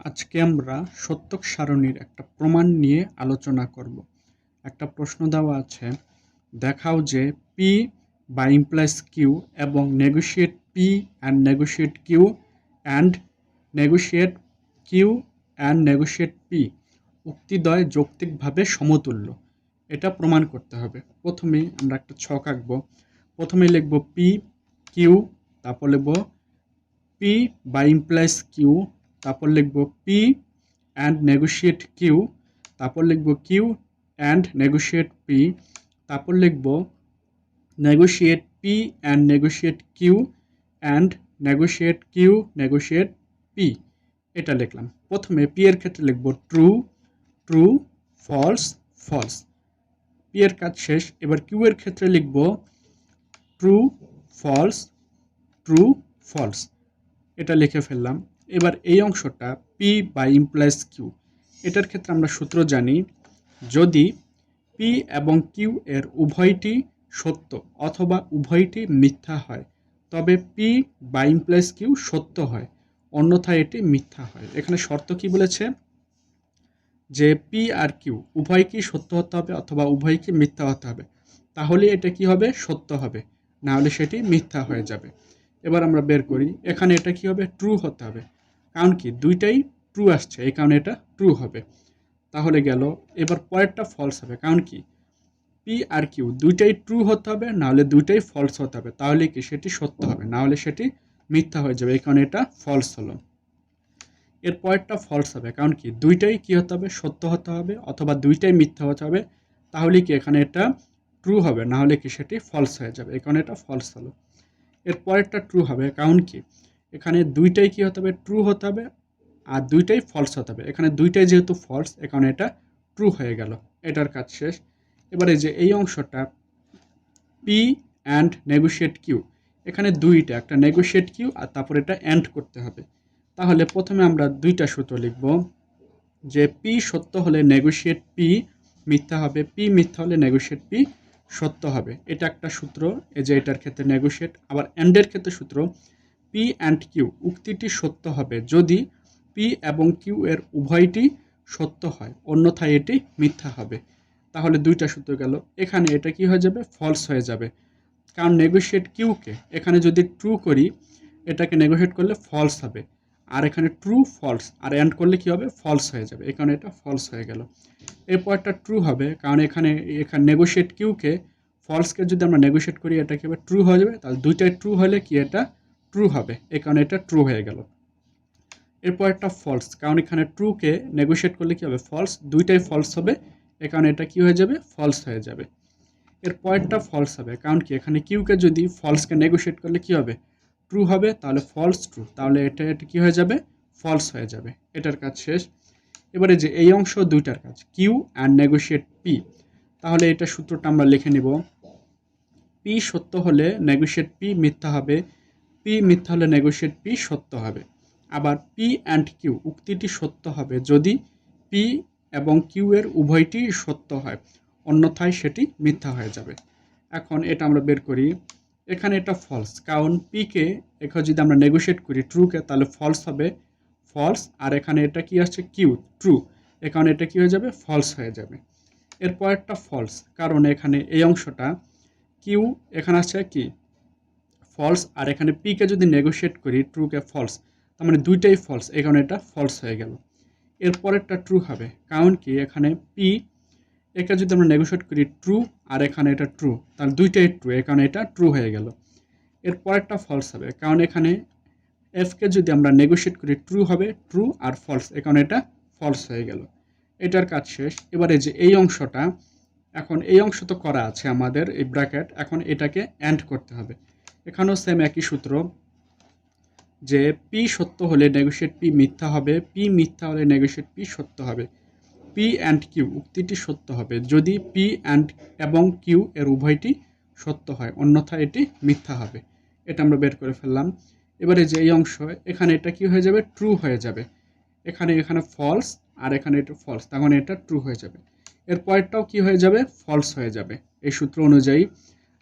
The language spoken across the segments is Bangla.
আজকে আমরা সত্যক সারণীর একটা প্রমাণ নিয়ে আলোচনা করব। একটা প্রশ্ন দেওয়া আছে, দেখাও যে পি বা ইমপ্লাইজ কিউ এবং negotiate P and negotiate Q and negotiate Q and negotiate P উক্তিদ্বয় যৌক্তিকভাবে সমতুল্য। এটা প্রমাণ করতে হবে। প্রথমে আমরা একটা ছক আঁকবো। প্রথমে লিখব পি কিউ তারপর লিখব পি বা ইমপ্লাইজ কিউ তারপর লিখব পি অ্যান্ড নেগোশিয়েট কিউ তারপর লিখব কিউ অ্যান্ড নেগোশিয়েট পি তারপর লিখব negotiate P and negotiate Q and negotiate Q negotiate P এটা লিখলাম। প্রথমে পি এর ক্ষেত্রে লিখব true true false false P এর কাজ শেষ। এবার কিউ এর ক্ষেত্রে লিখব ট্রু ফলস ট্রু ফলস এটা লিখে ফেললাম। এবার এই অংশটা পি বাই ইমপ্লাইজ কিউ এটার ক্ষেত্রে আমরা সূত্র জানি, যদি পি এবং কিউ এর উভয়টি সত্য অথবা উভয়টি মিথ্যা হয়, তবে পি বা ইমপ্লাইজ কিউ সত্য হয়, অন্যথায় এটি মিথ্যা হয়। এখানে শর্ত কি বলেছে? যে পি আর কিউ উভয় কি সত্য হতে হবে অথবা উভয় কি মিথ্যা হতে হবে, তাহলে এটা কি হবে? সত্য হবে। না হলে সেটি মিথ্যা হয়ে যাবে। এবার আমরা বের করি, এখানে এটা কি হবে? ট্রু হতে হবে। কারণ কি? দুইটাই ট্রু আসছে। এই কারণে এটা ট্রু হবে। তাহলে গেল, এবার পরেরটা ফলস হবে। কারণ কি? পি আর কিউ দুইটাই ট্রু হতে হবে, নাহলে দুইটাই ফলস হতে হবে। তাহলে কি? সেটি সত্য হবে। নাহলে সেটি মিথ্যা হয়ে যাবে। এই কারণে এটা ফলস হলো। এর পরেরটা ফলস হবে। কারণ কি? দুইটাই কি হতে হবে? সত্য হতে হবে, অথবা দুইটাই মিথ্যা হতে হবে। তাহলে কি? এখানে এটা ট্রু হবে। নাহলে কি? সেটি ফলস হয়ে যাবে। এই কারণে এটা ফলস হলো। এর পরেরটা ট্রু হবে। কারণ কি? এখানে দুইটাই কি হতে হবে? ট্রু হতে হবে আর দুইটাই ফলস হতে হবে। এখানে দুইটাই যেহেতু ফলস এখানে এটা ট্রু হয়ে গেল। এটার কাজ শেষ। এবারে যে এই অংশটা পি অ্যান্ড নেগোশিয়েট কিউ এখানে দুইটা, একটা নেগোশিয়েট কিউ আর তারপর এটা অ্যান্ড করতে হবে। তাহলে প্রথমে আমরা দুইটা সূত্র লিখব যে পি সত্য হলে নেগোশিয়েট পি মিথ্যা হবে। পি মিথ্যা হলে নেগোশিয়েট পি সত্য হবে। এটা একটা সূত্র, এই যে এটার ক্ষেত্রে নেগোশিয়েট আবার অ্যান্ডের ক্ষেত্রে সূত্র পি অ্যান্ড কিউ উক্তিটি সত্য হবে যদি পি এবং কিউ এর উভয়টি সত্য হয়, অন্যথায় এটি মিথ্যা হবে। তাহলে দুইটা সূত্র গেল। এখানে এটা কি হয়ে যাবে? ফলস হয়ে যাবে। কারণ নেগোশিয়েট কিউকে এখানে যদি ট্রু করি, এটাকে নেগোশিয়েট করলে ফলস হবে। আর এখানে ট্রু ফলস আর অ্যান্ড করলে কি হবে? ফলস হয়ে যাবে। এখানে এটা ফলস হয়ে গেল। এরপর একটা ট্রু হবে, কারণ এখানে এখানে নেগোশিয়েট কিউকে ফলসকে যদি আমরা নেগোশিয়েট করি, এটা কি হবে? ট্রু হয়ে যাবে। তাহলে দুইটাই ট্রু হলে কি এটা ট্রু হবে এই কারণে এটা ট্রু হয়ে গেল। এরপর একটা ফলস কারণ এখানে ট্রুকে নেগোশিয়েট করলে কী হবে? ফলস দুইটাই ফলস হবে, এ কারণে এটা কী হয়ে যাবে? ফলস হয়ে যাবে। এর পরেরটা ফলস হবে, কারণ কি? এখানে কিউকে যদি ফলসকে নেগোশিয়েট করলে কী হবে? ট্রু হবে, তাহলে ফলস ট্রু তাহলে এটা এটা কী হয়ে যাবে? ফলস হয়ে যাবে। এটার কাজ শেষ। এবারে যে এই অংশ দুইটার কাজ কিউ অ্যান্ড নেগোশিয়েট পি তাহলে এটা সূত্রটা আমরা লিখে নেব। পি সত্য হলে নেগোশিয়েট পি মিথ্যা হবে পি মিথ্যা হলে নেগোশিয়েট পি সত্য হবে। আবার পি অ্যান্ড কিউ উক্তিটি সত্য হবে যদি পি এবং কিউ এর উভয়টি সত্য হয়, অন্যথায় সেটি মিথ্যা হয়ে যাবে। এখন এটা আমরা বের করি। এখানে এটা ফলস কারণ পিকে এখানে যদি আমরা নেগোশিয়েট করি ট্রুকে তাহলে ফলস হবে। ফলস আর এখানে এটা কি আসছে? কিউ ট্রু এখানে এটা কি হয়ে যাবে? ফলস হয়ে যাবে। এরপর একটা ফলস কারণ এখানে এই অংশটা কিউ এখানে আসছে কি? ফলস আর এখানে পিকে যদি নেগোশিয়েট করি ট্রুকে ফলস তার মানে দুইটাই ফলস কারণে এটা ফলস হয়ে গেল। এরপরেরটা ট্রু হবে, কারণ কি? এখানে পি একে যদি আমরা নেগোশিয়েট করি ট্রু আর এখানে এটা ট্রু তাহলে দুইটাই ট্রু কারণে এটা ট্রু হয়ে গেল। এরপরেরটা ফলস হবে, কারণ এখানে এফকে যদি আমরা নেগোশিয়েট করি ট্রু হবে ট্রু আর ফলস এ কারণে এটা ফলস হয়ে গেল। এটার কাজ শেষ। এবারে যে এই অংশটা, এখন এই অংশ তো করা আছে আমাদের, এই ব্র্যাকেট এখন এটাকে অ্যান্ড করতে হবে। এখানেও সেম একই সূত্র, যে পি সত্য হলে নেগোশিয়েট পি মিথ্যা হবে পি মিথ্যা হলে নেগোশিয়েট পি সত্য হবে। পি অ্যান্ড কিউ উক্তিটি সত্য হবে। যদি পি অ্যান্ড এবং কিউ এর উভয়টি সত্য হয় অন্যথায় এটি মিথ্যা হবে। এটা আমরা বের করে ফেললাম। এবারে যে এই অংশ, এখানে এটা কি হয়ে যাবে? ট্রু হয়ে যাবে। এখানে এখানে ফলস আর এখানে এটা ফলস তখন এটা ট্রু হয়ে যাবে। এর পরেরটাও কি হয়ে যাবে? ফলস হয়ে যাবে। এই সূত্র অনুযায়ী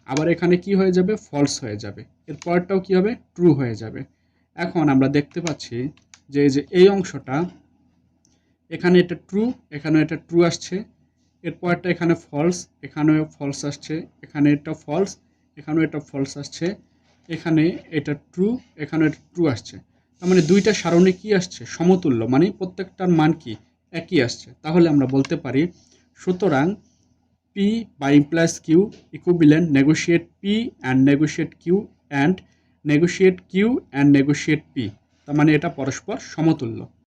আবার এখানে কি হয়ে যাবে? ফলস হয়ে যাবে। এর পরেরটাও কি হবে? ট্রু হয়ে যাবে। এখন আমরা দেখতে পাচ্ছি যে, এই যে এই অংশটা, এখানে এটা ট্রু এখানে এটা ট্রু আসছে। এরপরটা এখানে ফলস এখানেও ফলস আসছে। এখানে এটা ফলস এখানেও এটা ফলস আসছে। এখানে এটা ট্রু এখানে এটা ট্রু আসছে। তার মানে দুইটা সারণী কি আসছে? সমতুল্য। মানে প্রত্যেকটার মান কি? একই আসছে। তাহলে আমরা বলতে পারি, সুতরাং P by implies q equivalent negotiate p and negotiate q and negotiate q and negotiate p তার মানে এটা পরস্পর সমতুল্য